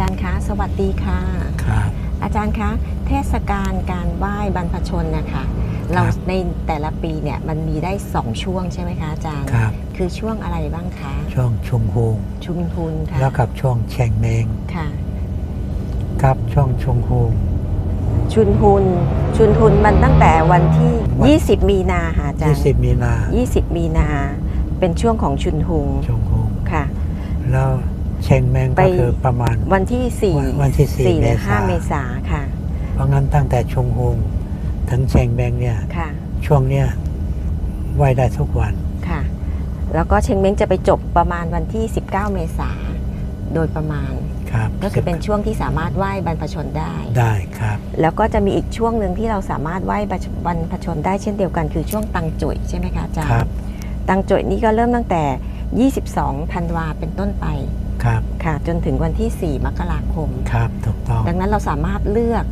จารย์คะสวัสดีค่ะ ครับ อาจารย์คะเทศกาลการไหว้บรรพชนนะคะเราครับ ในแต่ละปีเนี่ยมันมีได้สองช่วงใช่ไหมคะอาจารย์ ครับ คือช่วงอะไรบ้างคะช่วงชุมโฮงชุมพุนค่ะแล้วกับช่วงเชงเมงค่ะ ครับช่วงชุมโฮง ชุนพุนชุนพุนมันตั้งแต่วันที่วัน20 มีนาค่ะอาจารย์20 มีนา20 มีนา เป็นช่วงของชุนหุงชุมโฮงค่ะ แล้ว เชงเมงไป ก็คือประมาณ วันที่วัน4วันที่สี่4หรือเมษา5เมษาค่ะเพราะงั้นตั้งแต่ชุมโฮงถึงเชงเมงเนี่ย ค่ะช่วงเนี้ยไหว้ได้ทุกวัน ค่ะ แล้วก็เชงเม้งจะไปจบประมาณวันที่ 19 เมษาโดยประมาณ ครับก็คือเป็นช่วงที่สามารถไหว้บรรพชนได้ ได้ครับ แล้วก็จะมีอีกช่วงหนึ่งที่เราสามารถไหว้บรรพชนได้เช่นเดียวกันคือช่วงตังจุยใช่ไหมคะอาจารครัย์บตังจุยนี่ก็เริ่มตั้งแต่ 22 ธันวาเป็นต้นไป ครับค่ะจนถึงวันที่ 4 มกราคมครับถูกต้องดังนั้นเราสามารถเลือก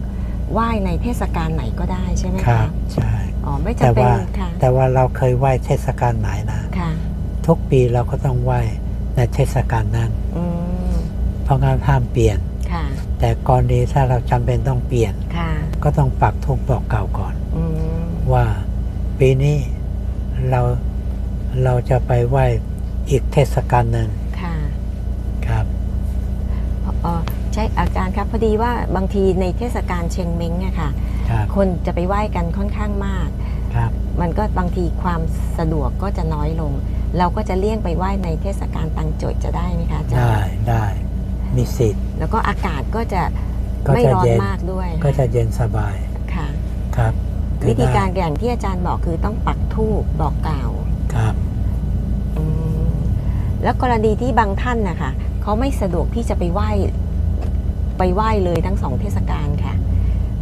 ไหว้ในเทศกาลไหนก็ได้ใช่ไหมครัคะบใช่อ๋อไม่แต่จำเป็นว่าค่ะแต่ว่าเราเคยไหว้เทศกาลไหนนะค่ะทุกปีเราก็ต้องไหว้ในเทศกาลนั้นอืมเพราะงั้นห้ามเปลี่ยนค่ะแต่กรณีถ้าเราจำเป็นต้องเปลี่ยนค่ะก็ต้องปักธงบอกเกล่าวก่อนอืมว่าปีนี้เราเราจะไปไหว้อีกเทศกาลหนึ่ง ค่ะ ครับ เอ่อใช่อาจารย์ครับ พอดีว่าบางทีในเทศกาลเชงเม้งอะค่ะครับคนจะไปไหว้กันค่อนข้างมาก ครับมันก็บางทีความสะดวกก็จะน้อยลง เราก็จะเลี่ยงไปไหว้ในเทศกาลตังโจยจะได้ไหมคะอาจารได้ย์ได้มีสิทธิ์ แล้วก็อากาศก็จะก็ไม่จะร้อนเย็น มากด้วยก็จะเย็นสบายค่ะ ครับวิธีการได้อย่างที่อาจารย์บอกคือต้องปักธูปบอกกล่าวครับ อืมแล้วกรณีที่บางท่านนะคะเขาไม่สะดวกที่จะไปไหว้ ไปไหว้เลยทั้งสองเทศกาลค่ะ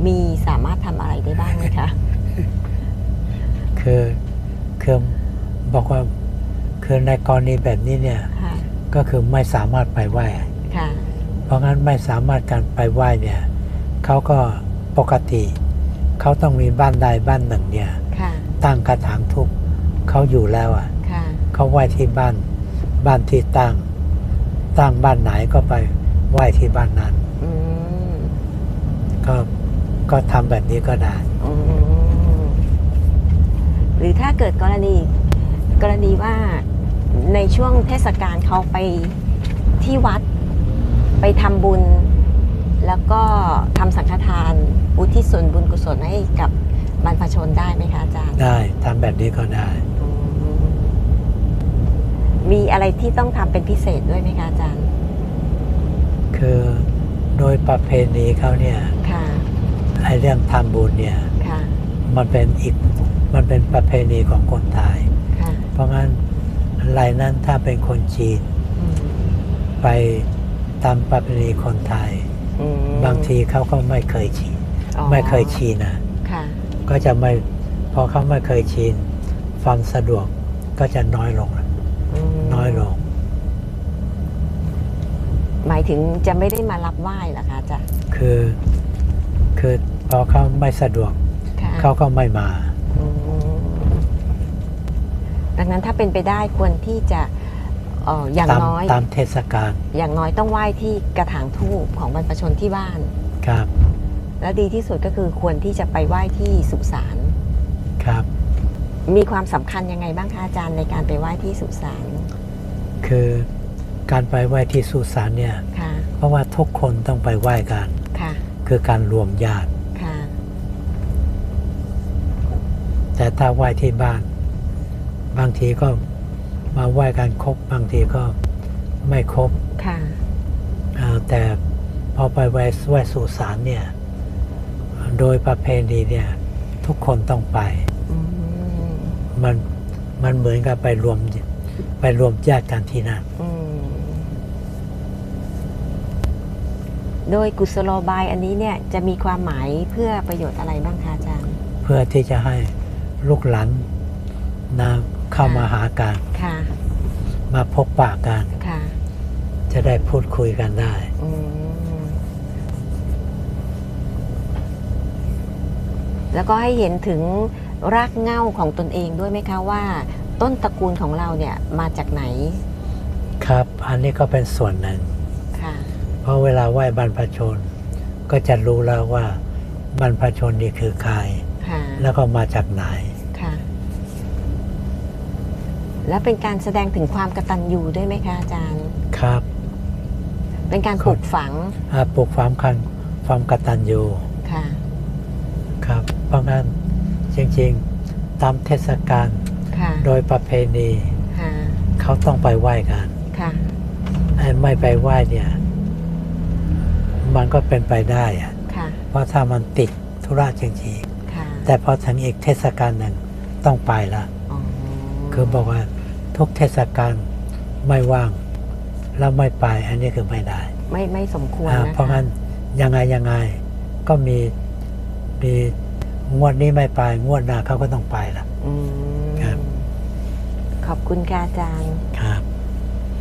มีสามารถทำอะไรได้บ้างไหมคะ คือคือบอกว่าคือในกรณีแบบนี้เนี่ย ค่ะ ก็คือไม่สามารถไปไหว้ ค่ะ เพราะงั้นไม่สามารถการไปไหว้เนี่ยเขาก็ปกติ เขาต้องมีบ้านใดบ้านหนึ่งเนี่ย ค่ะ ตั้งกระถางทุบเขาอยู่แล้วอะค่ะ เขาไหว้ที่บ้าน บ้านที่ตั้ง ตั้งบ้านไหนก็ไปไหว้ที่บ้านนั้นอืม ก็ก็ทำแบบนี้ก็ได้อืมหรือถ้าเกิดกรณีกรณีว่าในช่วงเทศกาลเขาไปที่วัดไปทำบุญ แล้วก็ทำสังฆทานอุทิศส่วนบุญกุศลให้กับบรรพชนได้ไหมคะอาจารย์ ได้ทำแบบนี้ก็ได้อืมมีอะไรที่ต้องทำเป็นพิเศษด้วยไหมคะอาจารย์ คือโดยประเพณีเขาเนี่ยค่ะ ไอ้เรื่องทำบุญเนี่ยค่ะมันเป็นอีกมันเป็นประเพณีของคนไทยค่ะเพราะงั้นรายนั้นถ้าเป็นคนจีนอืมไปตามประเพณีคนไทยอืมบางทีเขาก็ไม่เคยชินอ๋อไม่เคยชินนะค่ะก็จะไม่พอเขาไม่เคยชินความสะดวกก็จะน้อยลงอืมน้อยลง หมายถึงจะไม่ได้มารับไหว้เหรอคะอาจารย์คือ คือพอเขาไม่สะดวกค่ะเขาก็ไม่มา อืมดังนั้นถ้าเป็นไปได้ควรที่จะเอ่ออย่างตามน้อย ตามเทศกาลอย่างน้อยต้องไหว้ที่กระถางทูปของบรรพชนที่บ้าน ครับและดีที่สุดก็คือควรที่จะไปไหว้ที่สุสานครับ มีความสำคัญยังไงบ้างคะอาจารย์ในการไปไหว้ที่สุสานคือการไปไหว้ที่สุสานเนี่ย ค่ะ เพราะว่าทุกคนต้องไปไหว้กัน ค่ะคือการรวมญาติค่ะแต่ถ้าไหว้ที่บ้าน บางทีก็มาไหว้กันครบบางทีก็ไม่ครบค่ะอ่าแต่พอไปไหว้ไหว้สุสานเนี่ย โดยประเพณีเนี่ย ทุกคนต้องไปอืมมันมันเหมือนกับไปรวมไปรวมญาติกันที่นั่น อืม โดยกุศโลบายอันนี้เนี่ยจะมีความหมายเพื่อประโยชน์อะไรบ้างคะอาจารย์ เพื่อที่จะให้ลูกหลานนะเข้ามาหากันค่ะมาพบปะกันค่ะจะได้พูดคุยกันได้อืมแล้วก็ให้เห็นถึงรากเหง้าของตนเองด้วยไหมคะว่า ต้นตระกูลของเราเนี่ยมาจากไหน ครับ อันนี้ก็เป็นส่วนหนึ่งค่ะ เพเพราะเวลาไหว้บรรพชน ก็จะรู้แล้วว่าบรรพชนนี่คือใครค่ะแล้วก็มาจากไหนค่ะและเป็นการแสดงถึงความกตัญญูด้วยไหมคะอาจารย์ ครับ เป็นการครับปลูกฝังอ่าปลูกความคันความกตัญญูค่ะ ครับ เพราะงั้นจริงๆ ตามเทศกาลค่ะโดยประเพณีค่ะเขาต้องไปไหว้กันค่ะไอ้ไม่ไปไหว้เนี่ย มันก็เป็นไปได้อะค่ะเพราะถ้ามันติดธุระจริงค่ะๆแต่พอถึงอีกเทศกาลหนึ่งต้องไปละอ๋อคือบอกว่าทุกเทศกาลไม่ว่างแล้วไม่ไป อันนี้คือไม่ได้ ไม่ไม่สมควรอ่านะคะเพราะงั้นยังไงยังไงก็มีมีงวดนี้ไม่ไป งวดหน้าเขาก็ต้องไปละอืมครับขอบคุณค่ะอาจารย์ครับ